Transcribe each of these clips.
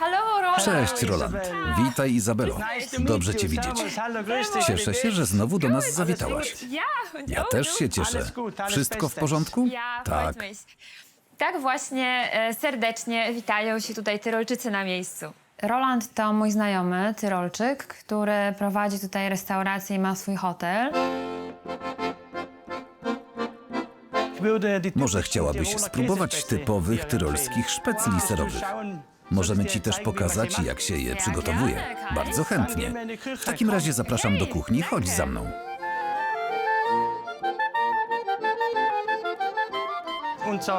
Hallo, Roland. Cześć, Roland. Witaj, Izabelo. Dobrze cię widzieć. Cieszę się, że znowu do nas zawitałaś. Ja, und Ja oh, też się cieszę. Wszystko w porządku? Ja, Tak. Tak właśnie e, serdecznie witają się tutaj Tyrolczycy na miejscu. Roland to mój znajomy, Tyrolczyk, który prowadzi tutaj restaurację i ma swój hotel. Może chciałabyś spróbować typowych tyrolskich szpecli serowych? Możemy ci też pokazać, jak się je przygotowuje. Bardzo chętnie. W takim razie zapraszam do kuchni, chodź za mną.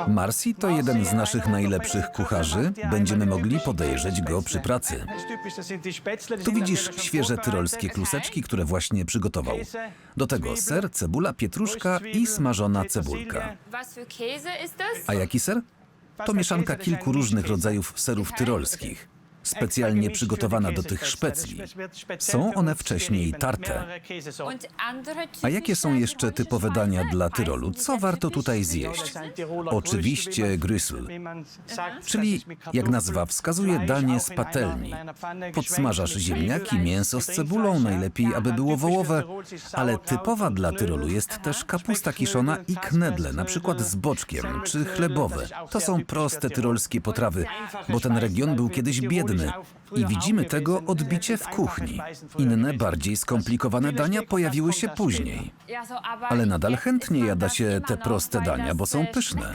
Marsi to jeden z naszych najlepszych kucharzy. Będziemy mogli podejrzeć go przy pracy. Tu widzisz świeże tyrolskie kluseczki, które właśnie przygotował. Do tego ser, cebula, pietruszka i smażona cebulka. A jaki ser? To mieszanka kilku różnych rodzajów serów tyrolskich, specjalnie przygotowana do tych szpecli. Są one wcześniej tarte. A jakie są jeszcze typowe dania dla Tyrolu? Co warto tutaj zjeść? Oczywiście grysl, czyli jak nazwa wskazuje, danie z patelni. Podsmażasz ziemniaki, mięso z cebulą, najlepiej aby było wołowe, ale typowa dla Tyrolu jest też kapusta kiszona i knedle, na przykład z boczkiem czy chlebowe. To są proste tyrolskie potrawy, bo ten region był kiedyś biedny i widzimy tego odbicie w kuchni. Inne, bardziej skomplikowane dania pojawiły się później. Ale nadal chętnie jada się te proste dania, bo są pyszne.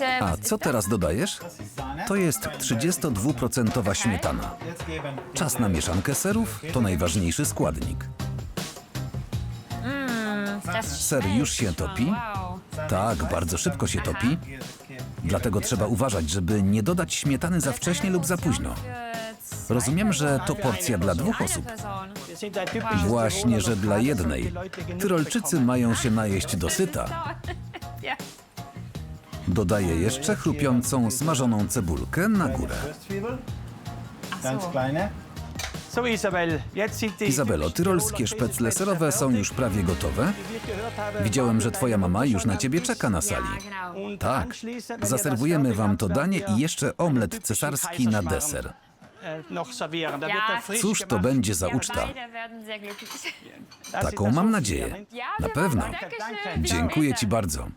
äh, A co teraz dodajesz? To jest 32% śmietana. Czas na mieszankę serów to najważniejszy składnik. Ser już się topi? Tak, bardzo szybko się topi. Dlatego trzeba uważać, żeby nie dodać śmietany za wcześnie lub za późno. Rozumiem, że to porcja dla dwóch osób. Właśnie, że dla jednej. Tyrolczycy mają się najeść dosyta. Dodaję jeszcze chrupiącą, smażoną cebulkę na górę. Ganz kleine. Izabelo, tyrolskie szpecle serowe są już prawie gotowe. Widziałem, że twoja mama już na ciebie czeka na sali. Tak, zaserwujemy wam to danie i jeszcze omlet cesarski na deser. er Cóż to będzie za uczta? Taką mam nadzieję. Na pewno. Dziękuję ci bardzo.